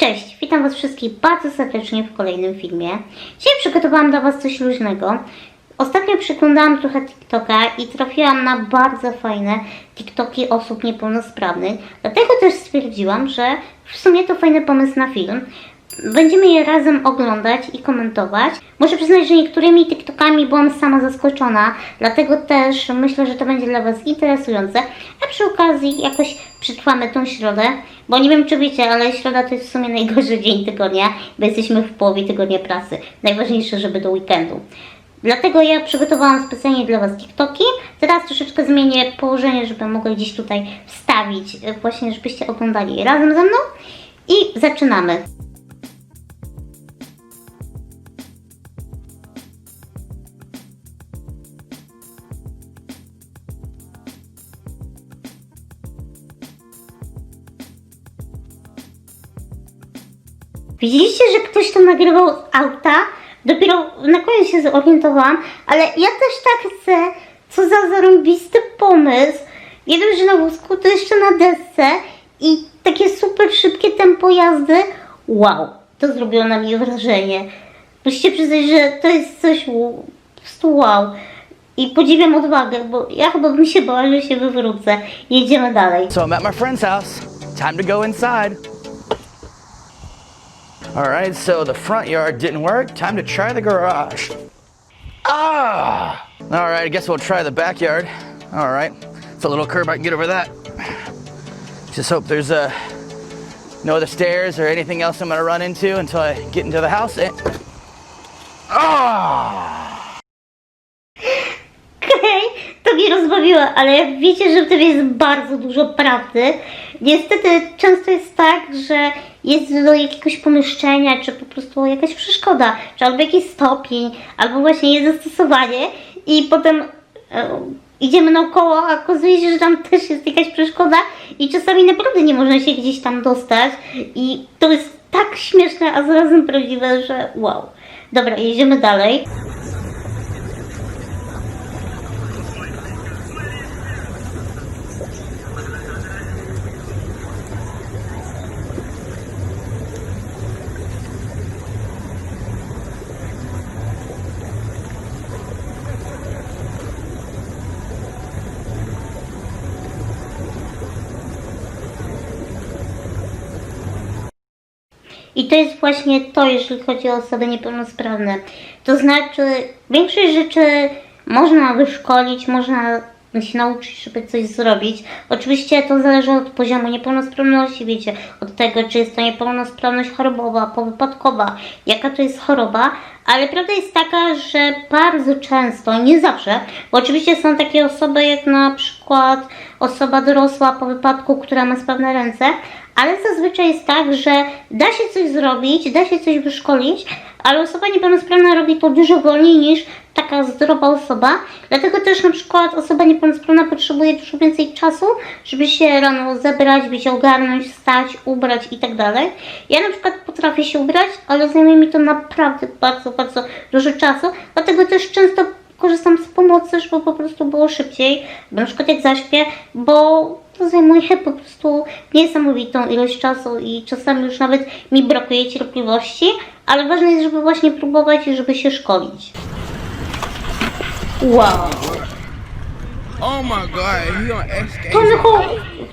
Cześć, witam Was wszystkich bardzo serdecznie w kolejnym filmie. Dzisiaj przygotowałam dla Was coś luźnego. Ostatnio przeglądałam trochę TikToka i trafiłam na bardzo fajne TikToki osób niepełnosprawnych. Dlatego też stwierdziłam, że w sumie to fajny pomysł na film. Będziemy je razem oglądać i komentować. Muszę przyznać, że niektórymi TikTokami byłam sama zaskoczona, dlatego też myślę, że to będzie dla Was interesujące. A przy okazji jakoś przetrwamy tą środę, bo nie wiem czy wiecie, ale środa to jest w sumie najgorszy dzień tygodnia, bo jesteśmy w połowie tygodnia pracy. Najważniejsze, żeby do weekendu. Dlatego ja przygotowałam specjalnie dla Was TikToki. Teraz troszeczkę zmienię położenie, żeby mogła gdzieś tutaj wstawić, e, właśnie żebyście oglądali razem ze mną. I zaczynamy. Widzieliście, że ktoś to nagrywał z auta? Dopiero na koniec się zorientowałam, ale ja też tak chcę. Co za zarąbisty pomysł. Dość, że na wózku, to jeszcze na desce i takie super szybkie tempo jazdy. Wow, to zrobiło na mnie wrażenie. Musicie przyznać, że to jest coś wow. I podziwiam odwagę, bo ja chyba bym się bała, że się wywrócę. Jedziemy dalej. So I'm at my friend's house. Time to go inside. All right, so the front yard didn't work. Time to try the garage. Ah! All right, I guess we'll try the backyard. All right, it's a little curb. I can get over that. Just hope there's uh, no other stairs or anything else I'm gonna run into until I get into the house. Ale wiecie, że w tym jest bardzo dużo prawdy. Niestety często jest tak, że jest do jakiegoś pomieszczenia, czy po prostu jakaś przeszkoda, czy albo jakiś stopień, albo właśnie jest zastosowanie i potem e, idziemy naokoło, a okazuje się, że tam też jest jakaś przeszkoda i czasami naprawdę nie można się gdzieś tam dostać i to jest tak śmieszne, a zarazem prawdziwe, że wow. Dobra, jedziemy dalej. I to jest właśnie to, jeżeli chodzi o osoby niepełnosprawne. To znaczy, większość rzeczy można wyszkolić, można się nauczyć, żeby coś zrobić. Oczywiście to zależy od poziomu niepełnosprawności, wiecie, od tego, czy jest to niepełnosprawność chorobowa, powypadkowa, jaka to jest choroba, ale prawda jest taka, że bardzo często, nie zawsze, bo oczywiście są takie osoby jak na przykład osoba dorosła po wypadku, która ma sprawne ręce, ale zazwyczaj jest tak, że da się coś zrobić, da się coś wyszkolić, ale osoba niepełnosprawna robi to dużo wolniej niż taka zdrowa osoba. Dlatego też na przykład osoba niepełnosprawna potrzebuje dużo więcej czasu, żeby się rano zebrać, wiecie, ogarnąć, wstać, ubrać i tak. Ja na przykład potrafię się ubrać, ale zajmuje mi to naprawdę bardzo, bardzo dużo czasu, dlatego też często korzystam z pomocy, żeby po prostu było szybciej, na przykład jak zaśpię, bo to zajmuje po prostu niesamowitą ilość czasu i czasami już nawet mi brakuje cierpliwości, ale ważne jest, żeby właśnie próbować i żeby się szkolić. Wow. Oh my god, X To,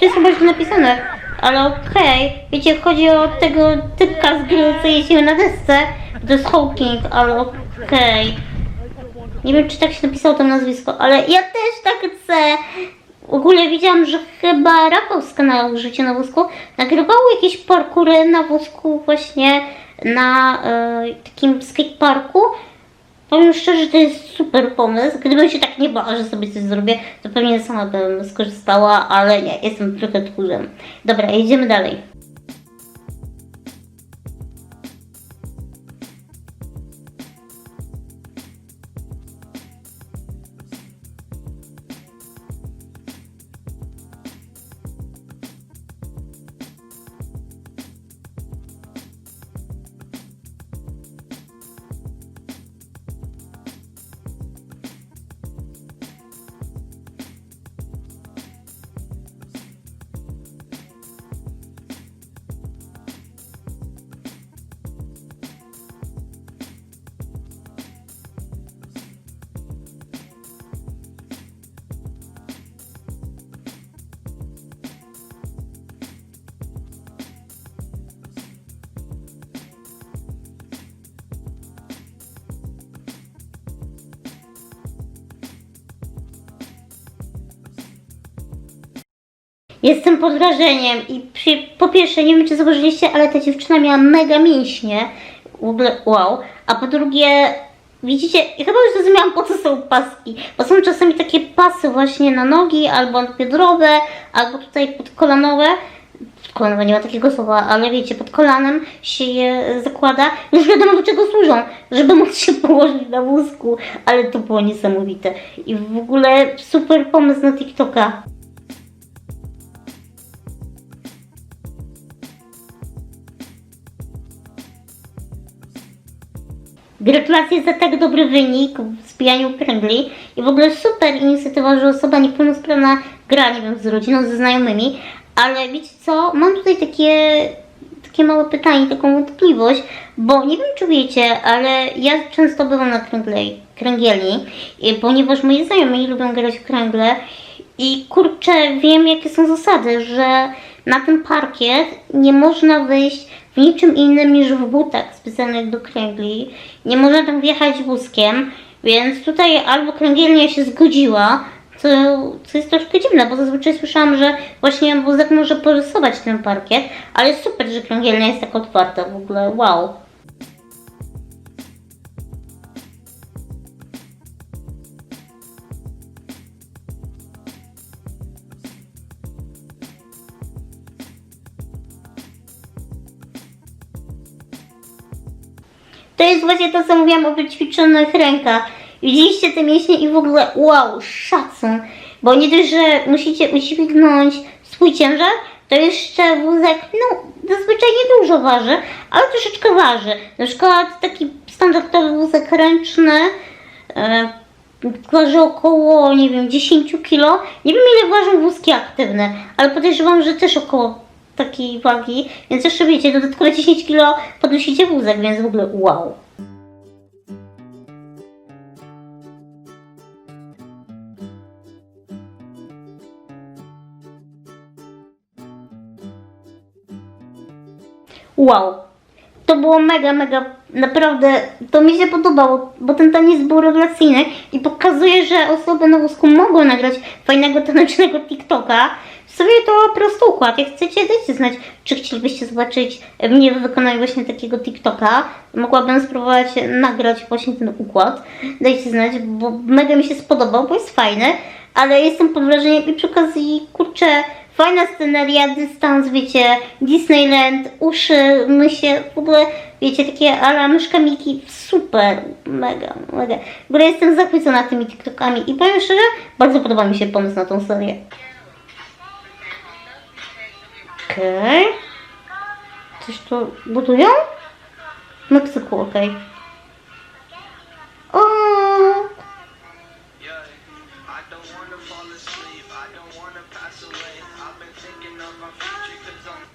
jest chyba napisane, ale okej. Wiecie, chodzi o tego typka z gry, co jeździł na desce. To jest Hawking, ale okej. Nie wiem, czy tak się napisało tam nazwisko, ale ja też tak chcę. W ogóle widziałam, że chyba Rafał z kanału Życie na wózku nagrywał jakieś parkury na wózku właśnie na e, takim skateparku. Powiem szczerze, to jest super pomysł. Gdybym się tak nie bała, że sobie coś zrobię, to pewnie sama bym skorzystała, ale nie, jestem trochę tchórzem. Dobra, jedziemy dalej. Jestem pod wrażeniem i przy, po pierwsze, nie wiem czy zauważyliście, ale ta dziewczyna miała mega mięśnie. W ogóle wow. A po drugie, widzicie, ja chyba już zrozumiałam po co są paski. Bo są czasami takie pasy właśnie na nogi, albo biodrowe, albo tutaj podkolanowe. Podkolanowe nie ma takiego słowa, ale wiecie, pod kolanem się je zakłada. Już wiadomo do czego służą, żeby móc się położyć na wózku. Ale to było niesamowite. I w ogóle super pomysł na TikToka. Gratulacje za tak dobry wynik w zbijaniu kręgli i w ogóle super inicjatywa, że osoba niepełnosprawna gra, nie wiem, z rodziną, ze znajomymi, ale wiecie co, mam tutaj takie, takie małe pytanie, taką wątpliwość, bo nie wiem czy wiecie, ale ja często bywam na kręgle, kręgielni, i ponieważ moi znajomi lubią grać w kręgle i kurczę, wiem jakie są zasady, że na ten parkiet nie można wyjść w niczym innym niż w butach specjalnych do kręgli. Nie można tam wjechać wózkiem, więc tutaj albo kręgielnia się zgodziła, co, co jest troszkę dziwne, bo zazwyczaj słyszałam, że właśnie wózek może porysować ten parkiet, ale super, że kręgielnia jest tak otwarta w ogóle, wow. To jest właśnie to, co mówiłam o wyćwiczonych rękach. Widzieliście te mięśnie i w ogóle wow, szacun. Bo nie dość, że musicie udźwignąć swój ciężar, to jeszcze wózek, no zazwyczaj niedużo waży, ale troszeczkę waży. Na przykład taki standardowy wózek ręczny e, waży około, nie wiem, 10 kg. Nie wiem ile ważą wózki aktywne, ale podejrzewam, że też około takiej wagi, więc jeszcze wiecie, dodatkowe 10 kg podnosicie wózek, więc w ogóle wow. Wow. To było mega, mega, naprawdę, to mi się podobało, bo ten taniec był rewelacyjny i pokazuje, że osoby na wózku mogą nagrać fajnego tanecznego TikToka. Sobie to prosty układ. Jak chcecie, dajcie znać, czy chcielibyście zobaczyć mnie w wykonaniu właśnie takiego TikToka. Mogłabym spróbować nagrać właśnie ten układ. Dajcie znać, bo mega mi się spodobał, bo jest fajny, ale jestem pod wrażeniem i przy okazji, kurczę, Fajna sceneria, dystans, wiecie, Disneyland, uszy, mysie, w ogóle, wiecie, takie ala myszka Miki, super, mega, mega. W ogóle jestem zachwycona tymi TikTokami i powiem szczerze, bardzo podoba mi się pomysł na tą serię. Okej. Coś tu budują? Meksyku, okej. O, Yeah, I don't wanna fall asleep. I don't wanna pass away. I've been thinking of our future cause I'm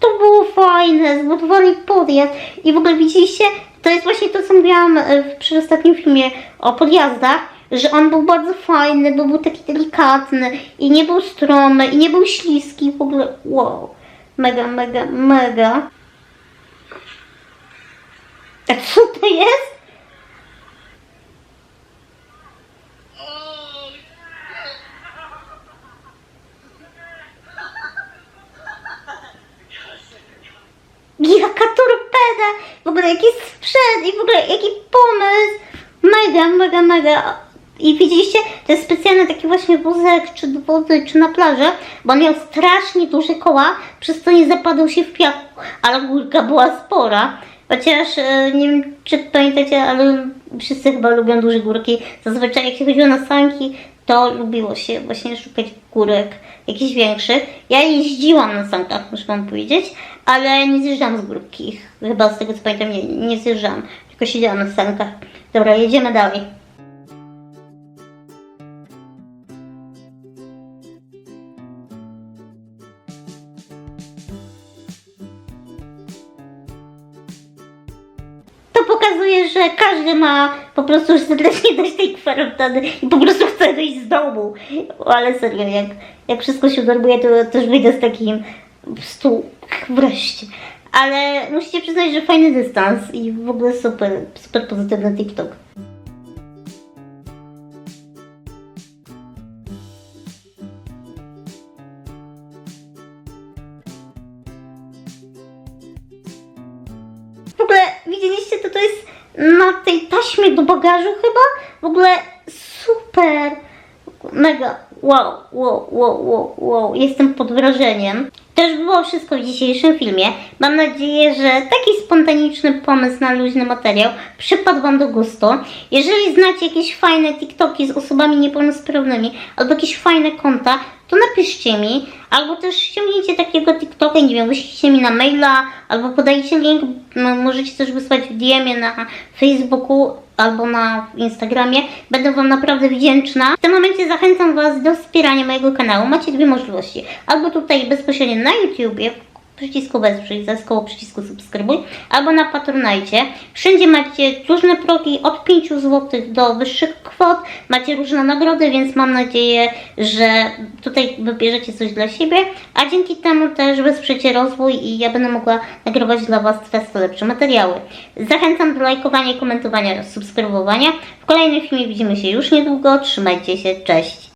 To było fajne, zbudowali podjazd i w ogóle widzieliście, to jest właśnie to, co mówiłam e, w przedostatnim filmie o podjazdach, że on był bardzo fajny, bo był taki delikatny i nie był stromy i nie był śliski, w ogóle wow, mega, mega, mega. A co to jest? Jaka torpeda! W ogóle jaki sprzęt i w ogóle jaki pomysł! Mega, mega, mega. I widzieliście, to jest specjalny taki właśnie wózek, czy wody, czy na plażę, bo on miał strasznie duże koła, przez co nie zapadał się w piachu, ale górka była spora. Chociaż e, nie wiem, czy pamiętacie, ale wszyscy chyba lubią duże górki. Zazwyczaj jak się chodziło na sanki, to lubiło się właśnie szukać górek jakichś większych. Ja jeździłam na sankach, muszę wam powiedzieć, ale nie zjeżdżałam z górki. Chyba z tego co pamiętam, nie, nie zjeżdżałam, tylko siedziałam na sankach. Dobra, jedziemy dalej. że każdy ma po prostu serdecznie dość tej kwarantanny i po prostu chce wyjść z domu. Ale serio, jak, jak wszystko się unormuje, to też wyjdę z takim po prostu wreszcie. Ale musicie przyznać, że fajny dystans i w ogóle super, super pozytywny TikTok. W ogóle widzieliście, to to jest na tej taśmie do bagażu chyba. W ogóle super. Mega. Wow, wow, wow, wow, wow. Jestem pod wrażeniem. To już było wszystko w dzisiejszym filmie. Mam nadzieję, że taki spontaniczny pomysł na luźny materiał przypadł Wam do gustu. Jeżeli znacie jakieś fajne TikToki z osobami niepełnosprawnymi albo jakieś fajne konta, to napiszcie mi, albo też ściągnijcie takiego TikToka, nie wiem, wyślijcie mi na maila, albo podajcie link, możecie też wysłać w DM-ie na Facebooku albo na Instagramie. Będę Wam naprawdę wdzięczna. W tym momencie zachęcam Was do wspierania mojego kanału. Macie dwie możliwości. Albo tutaj bezpośrednio na YouTubie, przycisku wesprzyj, koło przycisku subskrybuj, albo na Patronajcie. Wszędzie macie różne progi od 5 zł do wyższych kwot, macie różne nagrody, więc mam nadzieję, że tutaj wybierzecie coś dla siebie, a dzięki temu też wesprzecie rozwój i ja będę mogła nagrywać dla Was coraz lepsze materiały. Zachęcam do lajkowania, komentowania subskrybowania. W kolejnym filmie widzimy się już niedługo. Trzymajcie się, cześć!